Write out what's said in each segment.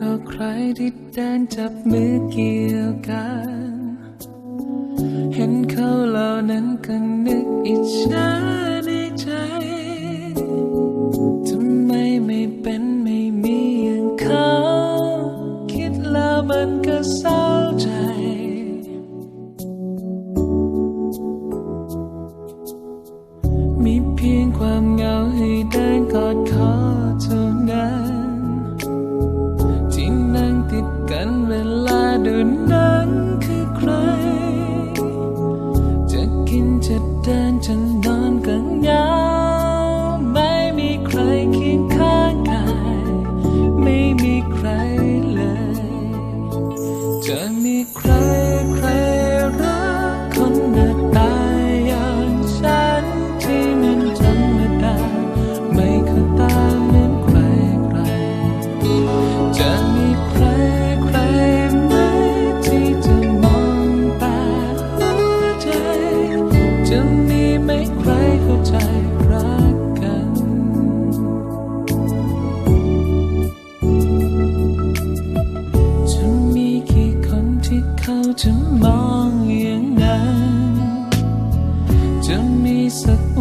ต่อใครที่เดินจับมือเกี่ยวกัน เห็นเขาเหล่านั้นก็นึกอิจฉาในใจ ทำไมไม่เป็นไม่มีอย่างเขา คิดแล้วมันก็เศร้าใจมีเพียงความ จะมองอย่างนั้น จะมีสัก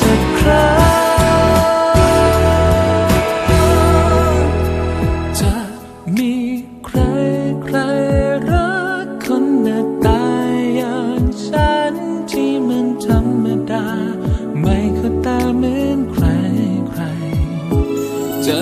สักคจะมีใครใครรักคนหน้าตาอย่างฉันที่มันธรรมดา ไม่เข้ตาเหมือนใครใครจะ